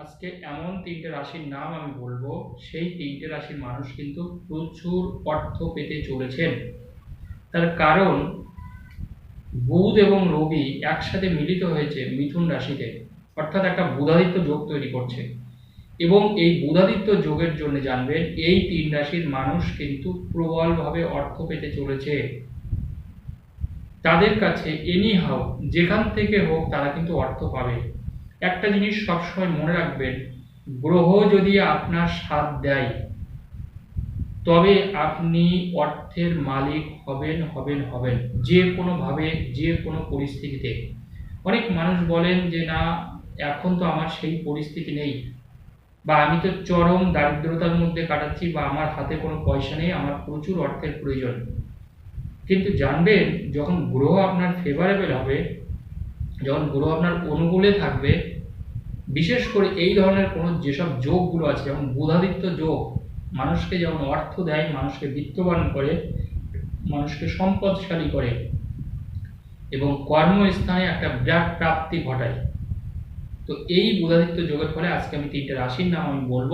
আজকে এমন তিনটে রাশির নাম আমি বলব, সেই তিনটে রাশির মানুষ কিন্তু প্রচুর অর্থ পেতে চলেছেন। তার কারণ, বুধ এবং রবি একসাথে মিলিত হয়েছে মিথুন রাশিতে, অর্থাৎ একটা বুধাদিত্য যোগ তৈরি করছে। এবং এই বুধাদিত্য যোগের জন্য জানবেন, এই তিন রাশির মানুষ কিন্তু প্রবলভাবে অর্থ পেতে চলেছে। তাদের কাছে এনি হাও যেখান থেকে হোক তারা কিন্তু অর্থ পাবে। একটা জিনিস সবসময় মনে রাখবেন, গ্রহ যদি আপনার সাথ দেয়, তবে আপনি অর্থের মালিক হবেন হবেন হবেন, যে কোনোভাবে, যে কোনো পরিস্থিতিতে। অনেক মানুষ বলেন যে, না, এখন তো আমার সেই পরিস্থিতি নেই বা আমি তো চরম দারিদ্রতার মধ্যে কাটাচ্ছি বা আমার হাতে কোনো পয়সা নেই, আমার প্রচুর অর্থের প্রয়োজন। কিন্তু জানবেন, যখন গ্রহ আপনার ফেভারেবল হবে যখন গ্রহ আপনার অনুকূলে থাকবে, বিশেষ করে এই ধরনের কোনো যেসব যোগগুলো আছে, যেমন বুধাদিত্য যোগ, মানুষকে যেমন অর্থ দেয়, মানুষকে বিত্তবান করে, মানুষকে সম্পদশালী করে এবং কর্মস্থানে একটা বিরাট প্রাপ্তি ঘটায়। তো এই বুধাদিত্য যোগের ফলে আজকে আমি তিনটে রাশির নাম আমি বলব।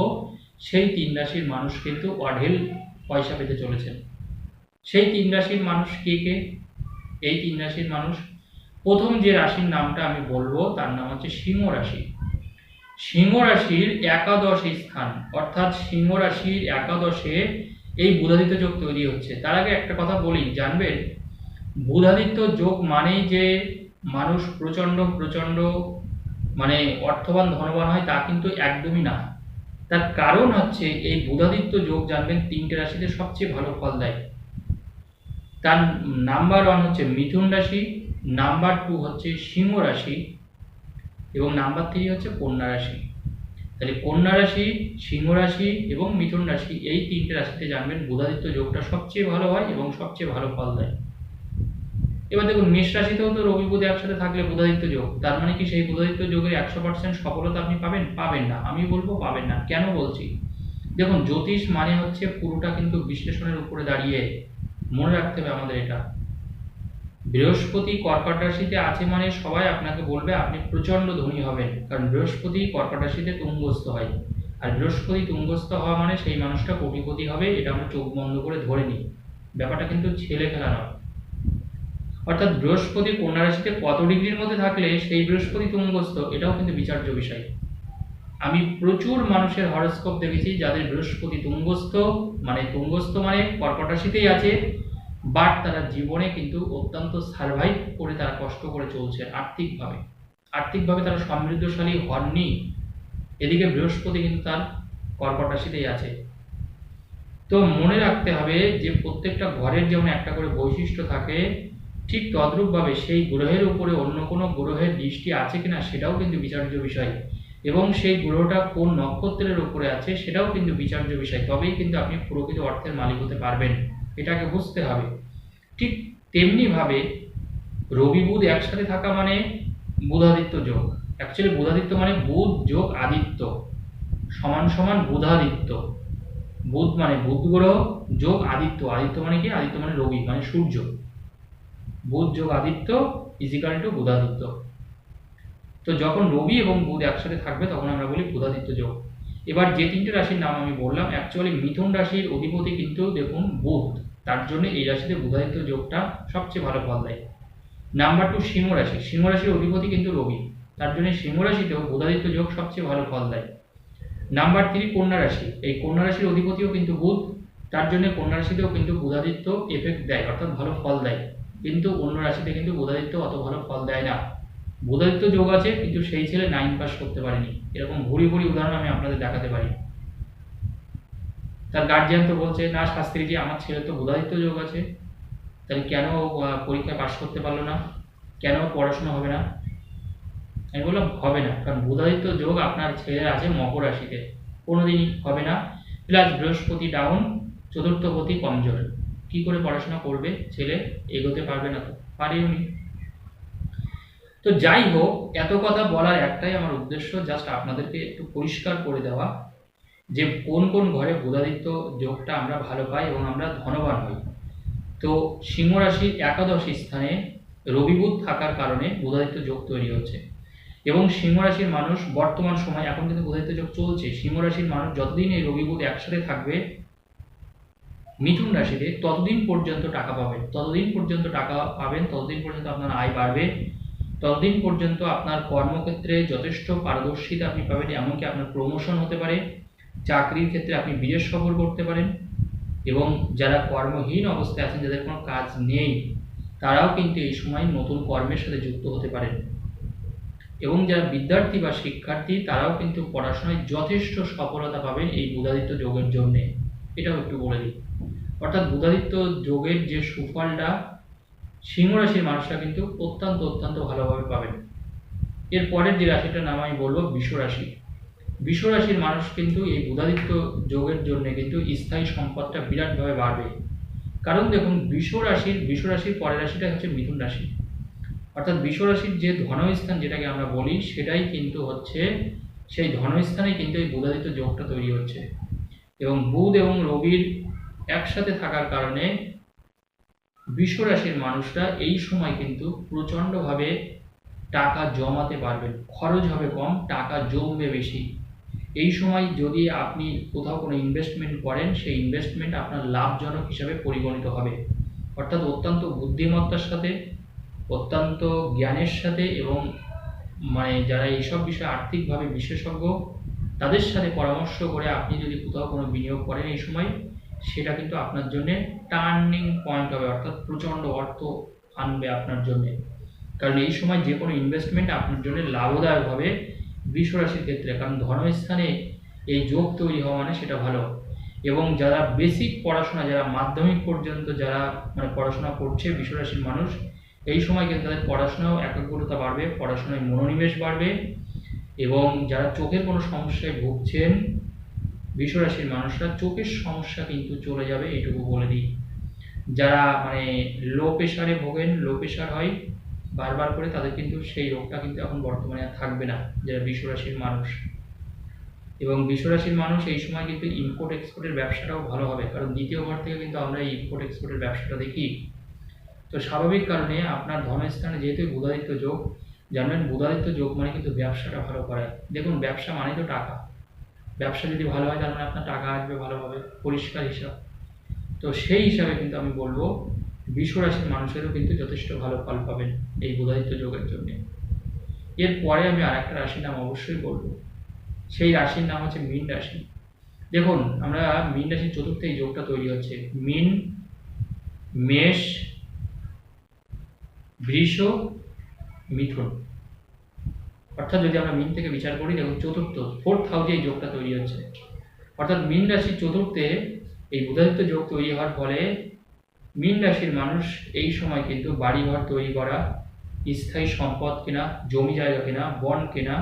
সেই তিন রাশির মানুষ কিন্তু অঢেল পয়সা পেতে চলেছেন। সেই তিন রাশির মানুষ কে কে? এই তিন রাশির মানুষ প্রথম যে রাশির নামটা আমি বলব, তার নাম হচ্ছে সিংহ রাশি। সিংহ রাশির একাদশ স্থান, অর্থাৎ সিংহ রাশির একাদশে এই বুধাদিত্য যোগ তৈরি হচ্ছে। তার আগে একটা কথা বলি, জানবেন? বুধাদিত্য যোগ মানেই যে মানুষ প্রচণ্ড প্রচণ্ড মানে অর্থবান, ধনবান হয় তা কিন্তু একদমই না। তার কারণ হচ্ছে এই বুধাদিত্য যোগ জানবেন তিনটে রাশিতে সবচেয়ে ভালো ফল দেয়। তার নাম্বার ওয়ান হচ্ছে মিথুন রাশি নাম্বার টু হচ্ছে সিংহ রাশি এবং নাম্বার থ্রি হচ্ছে কন্যা রাশি। তাহলে কন্যা রাশি, সিংহ রাশি এবং মিথুন রাশি এই তিনটে রাশিতে জানবেন বুধাদিত্য যোগটা সবচেয়ে ভালো হয় এবং সবচেয়ে ভালো ফল দেয়। এবার দেখুন, মেষ রাশিতেও তো রবি বুধ একসাথে থাকলে বুধাদিত্য যোগ। তার মানে কি সেই বুধাদিত্য যোগের একশো পার্সেন্ট সফলতা আপনি পাবেন? পাবেন না। আমি বলব পাবেন না। কেন বলছি? দেখুন, জ্যোতিষ মানে হচ্ছে পুরোটা কিন্তু বিশ্লেষণের উপরে দাঁড়িয়ে মনে রাখতে হবে আমাদের এটা। বৃহস্পতি কর্কট রাশিতে আছে মানে সবাই আপনাকে বলবে আপনি প্রচণ্ড ধনী হবেন, কারণ বৃহস্পতি কর্কট রাশিতে তুঙ্গস্থ হয়। আর বৃহস্পতি তুঙ্গস্থ হওয়া মানে সেই মানুষটা কোটিপতি হবে, এটা আমরা চোখ বন্ধ করে ধরে নিই। ব্যাপারটা কিন্তু ছেলে খেলা নয়। অর্থাৎ বৃহস্পতি কন্যা রাশিতে কত ডিগ্রির মধ্যে থাকলে সেই বৃহস্পতি তুঙ্গস্থ, এটাও কিন্তু বিচার্য বিষয়। আমি প্রচুর মানুষের হরস্কোপ দেখেছি যাদের বৃহস্পতি তুঙ্গস্থ মানে তুঙ্গস্থ মানে কর্কট রাশিতেই আছে বাট তারা জীবনে কিন্তু অত্যন্ত সার্ভাইভ করে তারা কষ্ট করে চলছে আর্থিকভাবে। আর্থিকভাবে তারা সমৃদ্ধশালী হননি। এদিকে বৃহস্পতি কিন্তু তার কর্কট রাশিতেই আছে। তো মনে রাখতে হবে যে প্রত্যেকটা ঘরের যেমন একটা করে বৈশিষ্ট্য থাকে, ঠিক তদ্রূপভাবে সেই গ্রহের উপরে অন্য কোনো গ্রহের দৃষ্টি আছে কিনা সেটাও কিন্তু বিচার্য বিষয়। এবং সেই গ্রহটা কোন নক্ষত্রের উপরে আছে সেটাও কিন্তু বিচার্য বিষয়। তবেই কিন্তু আপনি প্রকৃত অর্থের মালিক হতে পারবেন। এটাকে বুঝতে হবে। ঠিক তেমনিভাবে রবি বুধ একসাথে থাকা মানে বুধাদিত্য যোগ। অ্যাকচুয়ালি বুধাদিত্য মানে বুধ যোগ আদিত্য। সমান সমান বুধাদিত্য। বুধ মানে বুধ গ্রহ যোগ আদিত্য। আদিত্য মানে কি? আদিত্য মানে রবি মানে সূর্য। বুধ যোগ আদিত্য ইজিক্যাল টু বুধাদিত্য। তো যখন রবি এবং বুধ একসাথে থাকবে তখন আমরা বলি বুধাদিত্য যোগ। এবার যে তিনটে রাশির নাম আমি বললাম অ্যাকচুয়ালি মিথুন রাশির অধিপতি কিন্তু দেখুন বুধ। তার জন্য এই রাশিতে বুধাদিত্য যোগটা সবচেয়ে ভালো ফল দেয়। নাম্বার টু সিংহ রাশি। সিংহ রাশির অধিপতি কিন্তু রবি। তার জন্য সিংহ রাশিতেও বুধাদিত্য যোগ সবচেয়ে ভালো ফল দেয়। নাম্বার থ্রি কন্যা রাশি। এই কন্যা রাশির অধিপতিও কিন্তু বুধ। তার জন্য কন্যা রাশিতেও কিন্তু বুধাদিত্য এফেক্ট দেয়, অর্থাৎ ভালো ফল দেয়। কিন্তু অন্য রাশিতে কিন্তু বুধাদিত্য অত ভালো ফল দেয় না। বুধাদিত্য যোগ আছে, কিন্তু সেই ছেলে নাইন পাস করতে পারেনি। এরকম ভুরি ভুরি উদাহরণ আমি আপনাদের দেখাতে পারি। তার গার্জিয়ান তো বলছে, না, শাস্ত্রীজি, আমার ছেলে তো বুধাদিত্য যোগ আছে। তাহলে কেন পরীক্ষায় পাশ করতে পারল না? কেন পড়াশোনা হবে না? আমি বললাম, হবে না, কারণ বুধাদিত্য যোগ আপনার ছেলের আছে মকর রাশিতে। কোনোদিনই হবে না। প্লাস বৃহস্পতি ডাউন চতুর্থপতি কমজোর। কি করে পড়াশোনা করবে ছেলে? এগোতে পারবে না তো। পারেও নি। তো যাই হোক, এত কথা বলার একটাই আমার উদ্দেশ্য জাস্ট আপনাদেরকে একটু পরিষ্কার করে দেওয়া। যে কোন কোন ঘরে বুধাদিত্য যোগটা আমরা ভালো পাই এবং আমরা ধনবান হই। তো সিংহ রাশির একাদশ স্থানে রবিবুধ থাকার কারণে বুধাদিত্য যোগ তৈরি হচ্ছে। এবং সিংহ রাশির মানুষ বর্তমান সময় এখন কিন্তু বুধাদিত্য যোগ চলছে। সিংহ রাশির মানুষ যতদিন এই রবি বুধ একসাথে থাকবে, মিথুন রাশিতে ততদিন পর্যন্ত টাকা পাবেন। ততদিন পর্যন্ত টাকা পাবেন, ততদিন পর্যন্ত আপনার আয় বাড়বে। ততদিন পর্যন্ত আপনার কর্মক্ষেত্রে যথেষ্ট পারদর্শিতা আপনি পাবেন, এমনকি আপনার প্রমোশন হতে পারে। চাকরির ক্ষেত্রে আপনি বিদেশ সফর করতে পারেন এবং যারা কর্মহীন অবস্থায় আছেন, যাদের কোনো কাজ নেই, তারাও কিন্তু এই সময় নতুন কর্মের সাথে যুক্ত হতে পারেন। এবং যারা বিদ্যার্থী বা শিক্ষার্থী, তারাও কিন্তু পড়াশোনায় যথেষ্ট সফলতা পাবেন এই বুধাদিত্য যোগের জন্যে। এটাও একটু বলে দিই। অর্থাৎ বুধাদিত্য যোগের যে সুফলটা, সিংহ রাশির মানুষরা কিন্তু অত্যন্ত অত্যন্ত ভালোভাবে পাবেন। এর পরের যে রাশিটার নাম আমি বলব বিশ্ব রাশি বিশ্ব রাশির মানুষ কিন্তু এই বুধাদিত্য যোগের জন্য কিন্তু স্থায়ী সম্পদটা বিরাটভাবে বাড়বে। কারণ দেখুন, বিশ্বরাশির বিশ্বরাশির পরের রাশিটা হচ্ছে মিথুন রাশি। অর্থাৎ বিশ্বরাশির যে ধনস্থান যেটাকে আমরা বলি, সেটাই কিন্তু হচ্ছে, সেই ধনস্থানে কিন্তু এই বুধাদিত্য যোগটা তৈরি হচ্ছে। এবং বুধ এবং রবির একসাথে থাকার কারণে বিশ্বরাশির মানুষরা এই সময় কিন্তু প্রচণ্ডভাবে টাকা জমাতে পারবেন। খরচ হবে কম, টাকা জমবে বেশি। এই সময় যদি আপনি কোথাও কোনো ইনভেস্টমেন্ট করেন, সেই ইনভেস্টমেন্ট আপনার লাভজনক হিসাবে পরিগণিত হবে। অর্থাৎ অত্যন্ত বুদ্ধিমত্তার সাথে, অত্যন্ত জ্ঞানের সাথে এবং মানে যারা এইসব বিষয়ে আর্থিকভাবে বিশেষজ্ঞ, তাদের সাথে পরামর্শ করে আপনি যদি কোথাও কোনো বিনিয়োগ করেন এই সময়, সেটা কিন্তু আপনার জন্য টার্নিং পয়েন্ট হবে। অর্থাৎ প্রচণ্ড অর্থ আনবে আপনার জন্যে। কারণ এই সময় যে কোনো ইনভেস্টমেন্ট আপনার জন্য লাভদায়ক হবে। বৃষ রাশির ক্ষেত্রে, কারণ ধর্মস্থানে এই যোগ তৈরি হওয়া মানে সেটা ভালো। এবং যারা বেসিক পড়াশোনা, যারা মাধ্যমিক পর্যন্ত যারা মানে পড়াশোনা করছে বিশ্বরাশির মানুষ, এই সময় কিন্তু তাদের পড়াশোনাও একাগ্রতা বাড়বে, পড়াশোনায় মনোনিবেশ বাড়বে এবং যারা চোখের কোনো সমস্যায় ভুগছেন বিশ্বরাশির মানুষরা চোখের সমস্যা কিন্তু চলে যাবে এইটুকু বলে দিই। যারা মানে লো প্রেশারে ভোগেন লো প্রেশার হয় বারবার করে তাদের কিন্তু সেই রোগটা কিন্তু এখন বর্তমানে আর থাকবে না, যারা বিশ্বরাশির মানুষ। এবং বিশ্বরাশির মানুষ এই সময় কিন্তু ইম্পোর্ট এক্সপোর্টের ব্যবসাটাও ভালো হবে, কারণ দ্বিতীয় ঘর থেকে কিন্তু আমরা এই ইম্পোর্ট এক্সপোর্টের ব্যবসাটা দেখি। তো স্বাভাবিক কারণে আপনার ধর্মস্থানে যেহেতু বুধাদিত্য যোগ, জানবেন বুধাদিত্য যোগ মানে কিন্তু ব্যবসাটা ভালো করায় দেখুন, ব্যবসা মানে তো টাকা। ব্যবসা যদি ভালো হয় তার মানে আপনার টাকা আসবে ভালোভাবে, পরিষ্কার হিসাব। তো সেই হিসাবে কিন্তু আমি বলব বিশ্বরাশির মানুষেরও কিন্তু যথেষ্ট ভালো ফল পাবেন এই বুধাদিত্য যোগের জন্য। এরপরে আমি আরেকটা রাশির নাম অবশ্যই বলব। সেই রাশির নাম হচ্ছে মীন রাশি। দেখুন, আমরা মীন রাশির চতুর্থ এই যোগটা তৈরি হচ্ছে। মীন, মেষ, বৃষ, মিথুন। অর্থাৎ যদি আমরা মিন থেকে বিচার করি, দেখুন, চতুর্থ ফোর্থ হাউসে এই যোগটা তৈরি হচ্ছে। অর্থাৎ মীন রাশির চতুর্থে এই বুধাদিত্য যোগ তৈরি হওয়ার ফলে মীন রাশির মানুষ এই সময় কিন্তু বাড়িঘর তৈরি করা, স্থায়ী সম্পদ কেনা, জমি জায়গা কেনা, বন কেনা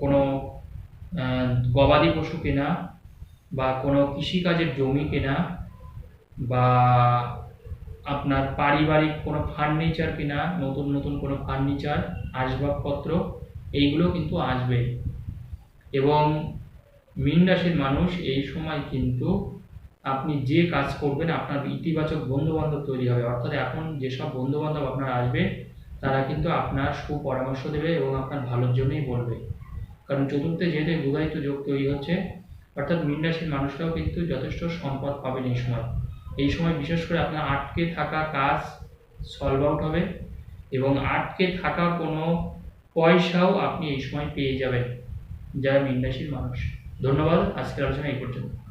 কোনো গবাদি পশু কেনা বা কোনো কৃষিকাজের জমি কেনা বা আপনার পারিবারিক কোনো ফার্নিচার কেনা, নতুন নতুন কোনো ফার্নিচার আসবাবপত্র, এইগুলো কিন্তু আসবে। এবং মীন রাশির মানুষ এই সময় কিন্তু আপনি যে কাজ করবেন, আপনার ইতিবাচক বন্ধুবান্ধব তৈরি হবে। অর্থাৎ এখন যেসব বন্ধুবান্ধব আপনার আসবে, তারা কিন্তু আপনার সুপরামর্শ দেবে এবং আপনার ভালোর জন্যই বলবে। কারণ চতুর্থে যেহেতু বুধায়িত যোগ তৈরি হচ্ছে, অর্থাৎ মীন রাশির মানুষরাও কিন্তু যথেষ্ট সম্পদ পাবেন এই সময়। এই সময় বিশেষ করে আপনার আটকে থাকা কাজ সলভ আউট হবে এবং আটকে থাকা কোনো পয়সাও আপনি এই সময় পেয়ে যাবেন, যারা মীন রাশির মানুষ। ধন্যবাদ, আজকের আলোচনা এই পর্যন্ত।